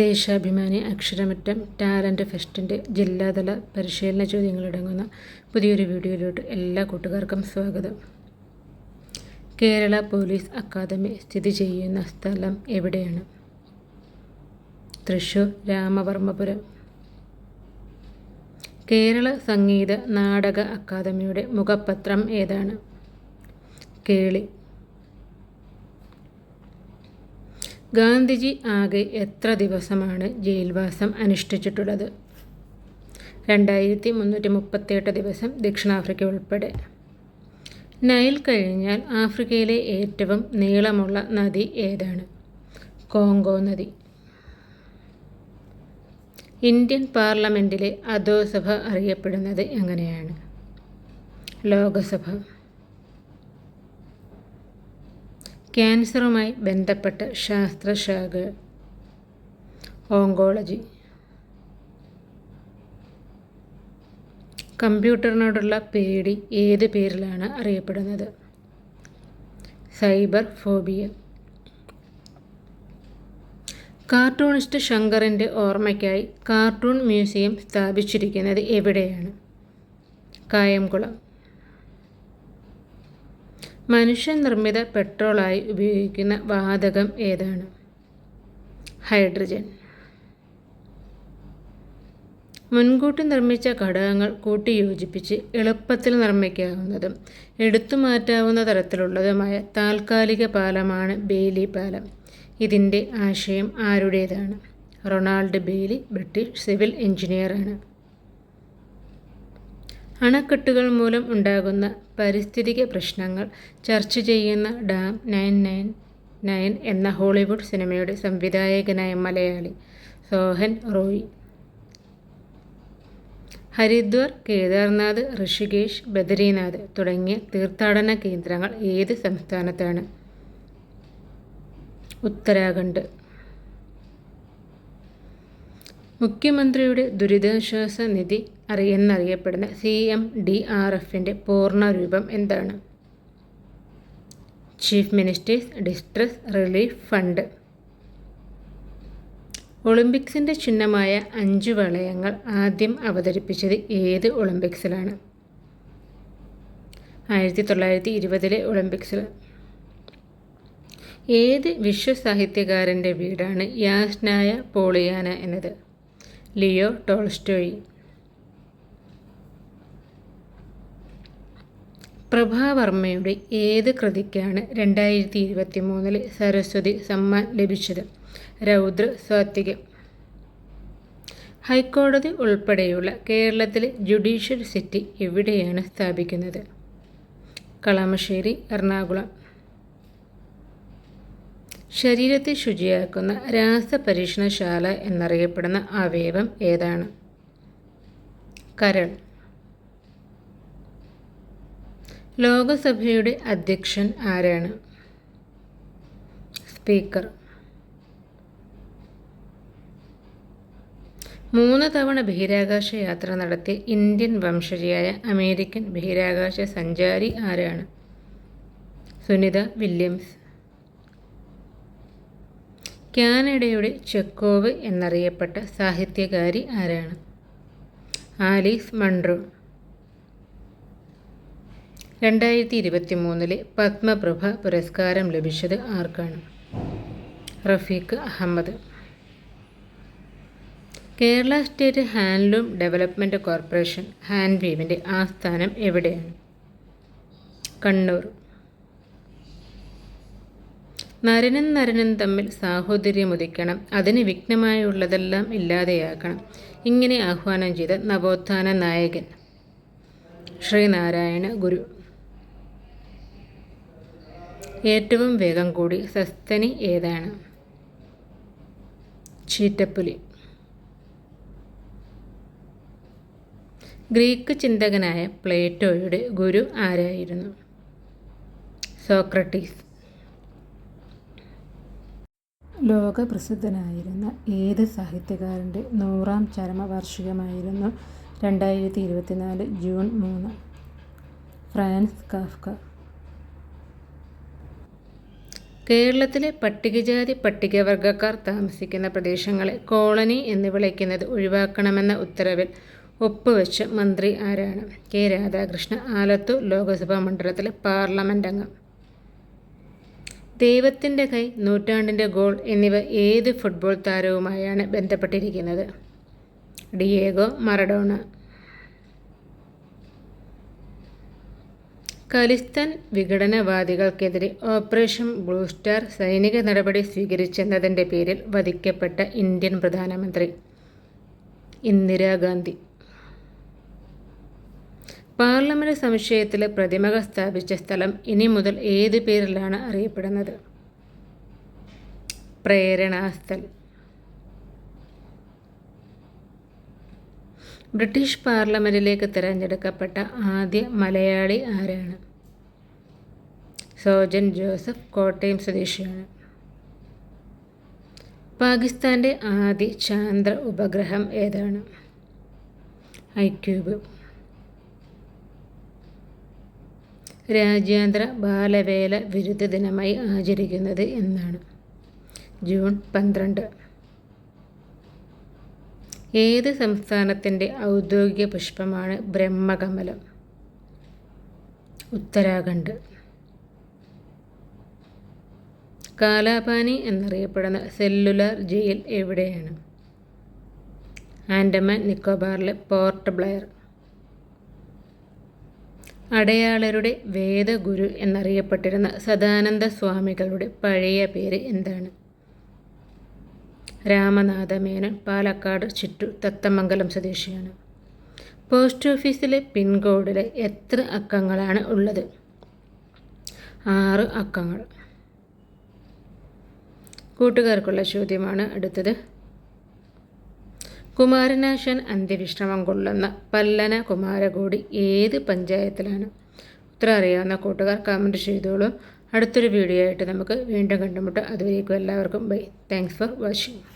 Deshabhimani അക്ഷരമറ്റം talent ഫെസ്റ്റിന്റെ ജില്ലാതല പരിശീലന ചോദ്യങ്ങളടങ്ങുന്ന പുതിയൊരു വീഡിയോയിലോട്ട് എല്ലാ കൂട്ടുകാർക്കും സ്വാഗതം. കേരള പോലീസ് അക്കാദമി സ്ഥിതി ചെയ്യുന്ന സ്ഥലം എവിടെയാണ്? തൃശൂർ രാമവർമ്മപുരം. കേരള സംഗീത നാടക അക്കാദമിയുടെ മുഖപത്രം ഏതാണ്? കേളി ഗാന്ധിജി ആകെ എത്ര ദിവസമാണ് ജയിൽവാസം അനുഷ്ഠിച്ചിട്ടുള്ളത്? രണ്ടായിരത്തി മുന്നൂറ്റി മുപ്പത്തിയെട്ട് ദിവസം ദക്ഷിണാഫ്രിക്ക ഉൾപ്പെടെ. നൈൽ കഴിഞ്ഞാൽ ആഫ്രിക്കയിലെ ഏറ്റവും നീളമുള്ള നദി ഏതാണ്? കോങ്കോ നദി. ഇന്ത്യൻ പാർലമെന്റിലെ അധോസഭ അറിയപ്പെടുന്നത് എങ്ങനെയാണ്? ലോകസഭ. ക്യാൻസറുമായി ബന്ധപ്പെട്ട ശാസ്ത്രശാഖ ഓങ്കോളജി. കമ്പ്യൂട്ടറിനോടുള്ള പേടി ഏത് പേരിലാണ് അറിയപ്പെടുന്നത്? Cyber phobia. കാർട്ടൂണിസ്റ്റ് ശങ്കറിന്റെ ഓർമ്മയ്ക്കായി കാർട്ടൂൺ മ്യൂസിയം സ്ഥാപിച്ചിരിക്കുന്നത് എവിടെയാണ്? കായംകുളം. മനുഷ്യനിർമ്മിത പെട്രോളായി ഉപയോഗിക്കുന്ന വാതകം ഏതാണ്? ഹൈഡ്രജൻ. മുൻകൂട്ടി നിർമ്മിച്ച ഘടകങ്ങൾ കൂട്ടിയോജിപ്പിച്ച് എളുപ്പത്തിൽ നിർമ്മിക്കാവുന്നതും എടുത്തു മാറ്റാവുന്ന തരത്തിലുള്ളതുമായ താൽക്കാലിക പാലമാണ് ബേലി പാലം. ഇതിന്റെ ആശയം ആരുടേതാണ്? റൊണാൾഡ് ബെയ്ലി ബ്രിട്ടീഷ് സിവിൽ എഞ്ചിനീയറാണ്. അണക്കെട്ടുകൾ മൂലം ഉണ്ടാകുന്ന പാരിസ്ഥിതിക പ്രശ്നങ്ങൾ ചർച്ച ചെയ്യുന്ന ഡാം നയൻ നയൻ നയൻ എന്ന ഹോളിവുഡ് സിനിമയുടെ സംവിധായകനായ മലയാളി സോഹൻ റോയ്. ഹരിദ്വാർ കേദാർനാഥ് ഋഷികേഷ് ബദരീനാഥ് തുടങ്ങിയ തീർത്ഥാടന കേന്ദ്രങ്ങൾ ഏത് സംസ്ഥാനത്താണ്? ഉത്തരാഖണ്ഡ്. മുഖ്യമന്ത്രിയുടെ ദുരിതാശ്വാസ നിധി എന്നറിയപ്പെടുന്ന സി എം ഡി ആർ എഫിന്റെ പൂർണരൂപം എന്താണ്? Chief minister's distress relief fund ഒളിമ്പിക്സിന്റെ ചിഹ്നമായ അഞ്ച് വളയങ്ങൾ ആദ്യം അവതരിപ്പിച്ചത് ഏത് ഒളിമ്പിക്സിലാണ്? ആയിരത്തി തൊള്ളായിരത്തി ഇരുപതിലെ ഒളിമ്പിക്സിൽ. ഏത് വിശ്വസാഹിത്യകാരന്റെ വീടാണ് യാസ്നായ പോളിയാന എന്നത്? Leo Tolstoy. പ്രഭാവർമ്മയുടെ ഏത് കൃതിക്കാണ് രണ്ടായിരത്തി ഇരുപത്തി മൂന്നിൽ സരസ്വതി സമ്മാൻ ലഭിച്ചത്? രൗദ്ര സാത്വികം. ഹൈക്കോടതി ഉൾപ്പെടെയുള്ള കേരളത്തിലെ ജുഡീഷ്യൽ സിറ്റി എവിടെയാണ് സ്ഥാപിക്കുന്നത്? കളമശ്ശേരി എറണാകുളം. ശരീരത്തെ ശുചിയാക്കുന്ന രാസപരീക്ഷണശാല എന്നറിയപ്പെടുന്ന അവയവം ഏതാണ്? കരൾ. ലോകസഭയുടെ അധ്യക്ഷൻ ആരാണ്? സ്പീക്കർ. മൂന്ന് തവണ ബഹിരാകാശ യാത്ര നടത്തിയ ഇന്ത്യൻ വംശജയായ അമേരിക്കൻ ബഹിരാകാശ സഞ്ചാരി ആരാണ്? സുനിത വില്യംസ്. കാനഡയുടെ ചെക്കോവ് എന്നറിയപ്പെട്ട സാഹിത്യകാരി ആരാണ്? ആലീസ് മൺട്രോ രണ്ടായിരത്തി ഇരുപത്തി മൂന്നിലെ പത്മപ്രഭ പുരസ്കാരം ലഭിച്ചത് ആർക്കാണ്? Rafeeq Ahammed. Kerala state handloom development corporation ഹാൻഡ്വീവിന്റെ ആസ്ഥാനം എവിടെയാണ്? കണ്ണൂർ. നരനും നരനും തമ്മിൽ സാഹോദര്യം ഉദിക്കണം അതിന് വിഘ്നമായുള്ളതെല്ലാം ഇല്ലാതെയാക്കണം ഇങ്ങനെ ആഹ്വാനം ചെയ്ത നവോത്ഥാന നായകൻ ശ്രീനാരായണ ഗുരു. ഏറ്റവും വേഗം കൂടി സസ്തനി ഏതാണ്? ചീറ്റപ്പുലി. ഗ്രീക്ക് ചിന്തകനായ പ്ലേറ്റോയുടെ ഗുരു ആരായിരുന്നു? സോക്രട്ടീസ്. ലോകപ്രസിദ്ധനായിരുന്ന ഏത് സാഹിത്യകാരന്റെ നൂറാം ചരമവാർഷികമായിരുന്നു രണ്ടായിരത്തി ഇരുപത്തിനാല് ജൂൺ മൂന്ന്? Franz Kafka. കേരളത്തിലെ പട്ടികജാതി പട്ടികവർഗക്കാർ താമസിക്കുന്ന പ്രദേശങ്ങളെ കോളനി എന്ന് വിളിക്കുന്നത് ഒഴിവാക്കണമെന്ന ഉത്തരവിൽ ഒപ്പുവെച്ച മന്ത്രി ആരാണ്? കെ. രാധാകൃഷ്ണ ആലത്തൂർ ലോക്സഭാ മണ്ഡലത്തിലെ പാർലമെന്റ് അംഗം. ദൈവത്തിന്റെ കൈ നൂറ്റാണ്ടിന്റെ ഗോൾ എന്നിവ ഏത് ഫുട്ബോൾ താരവുമായാണ് ബന്ധപ്പെട്ടിരിക്കുന്നത്? Diego Maradona. ഖലിസ്ഥാൻ വിഘടനവാദികൾക്കെതിരെ ഓപ്പറേഷൻ ബ്ലൂ സ്റ്റാർ സൈനിക നടപടി സ്വീകരിച്ചെന്നതിന്റെ പേരിൽ വധിക്കപ്പെട്ട ഇന്ത്യൻ പ്രധാനമന്ത്രി ഇന്ദിരാഗാന്ധി. പാർലമെന്റ് സമുച്ചയത്തിലെ പ്രതിമകൾ സ്ഥാപിച്ച സ്ഥലം ഇനി മുതൽ ഏത് പേരിലാണ് അറിയപ്പെടുന്നത്? പ്രേരണാസ്ഥൽ ബ്രിട്ടീഷ് പാർലമെന്റിലേക്ക് തിരഞ്ഞെടുക്കപ്പെട്ട ആദ്യ മലയാളി ആരാണ്? സോജൻ ജോസഫ് കോട്ടയം സ്വദേശിയാണ്. പാകിസ്ഥാന്റെ ആദ്യ ചാന്ദ്ര ഉപഗ്രഹം ഏതാണ്? ഐക്യൂബ്. രാജ്യാന്തര ബാലവേല വിരുദ്ധ ദിനമായി ആചരിക്കുന്നത് എന്നാണ്. ജൂൺ പന്ത്രണ്ട്. ഏത് സംസ്ഥാനത്തിന്റെ ഔദ്യോഗിക പുഷ്പമാണ് ബ്രഹ്മകമലം? ഉത്തരാഖണ്ഡ്. കാലാപാനി എന്നറിയപ്പെടുന്ന സെല്ലുലാർ ജയിൽ എവിടെയാണ്? ആൻഡമാൻ നിക്കോബാറിലെ പോർട്ട് ബ്ലെയർ. അടയാളരുടെ വേദഗുരു എന്നറിയപ്പെട്ടിരുന്ന സദാനന്ദ സ്വാമികളുടെ പഴയ പേര് എന്താണ്? രാമനാഥമേനൻ പാലക്കാട് ചുറ്റു തത്തമംഗലം സ്വദേശിയാണ്. പോസ്റ്റ് ഓഫീസിലെ പിൻകോഡിൽ എത്ര അക്കങ്ങളാണ് ഉള്ളത്? ആറ് അക്കങ്ങൾ. കൂട്ടുകാർക്കുള്ള ചോദ്യമാണ് അടുത്തത്. കുമാരനാശൻ അന്ത്യവിശ്രമം കൊള്ളുന്ന പല്ലന കുമാരകോടി ഏത് പഞ്ചായത്തിലാണ്? ഉത്തരം അറിയാവുന്ന കൂട്ടുകാർ കമന്റ് ചെയ്തോളൂ. അടുത്തൊരു വീഡിയോ ആയിട്ട് നമുക്ക് വീണ്ടും കണ്ടുമുട്ടാം. അതുവരേക്കും എല്ലാവർക്കും ബൈ താങ്ക്സ് ഫോർ വാച്ചിങ്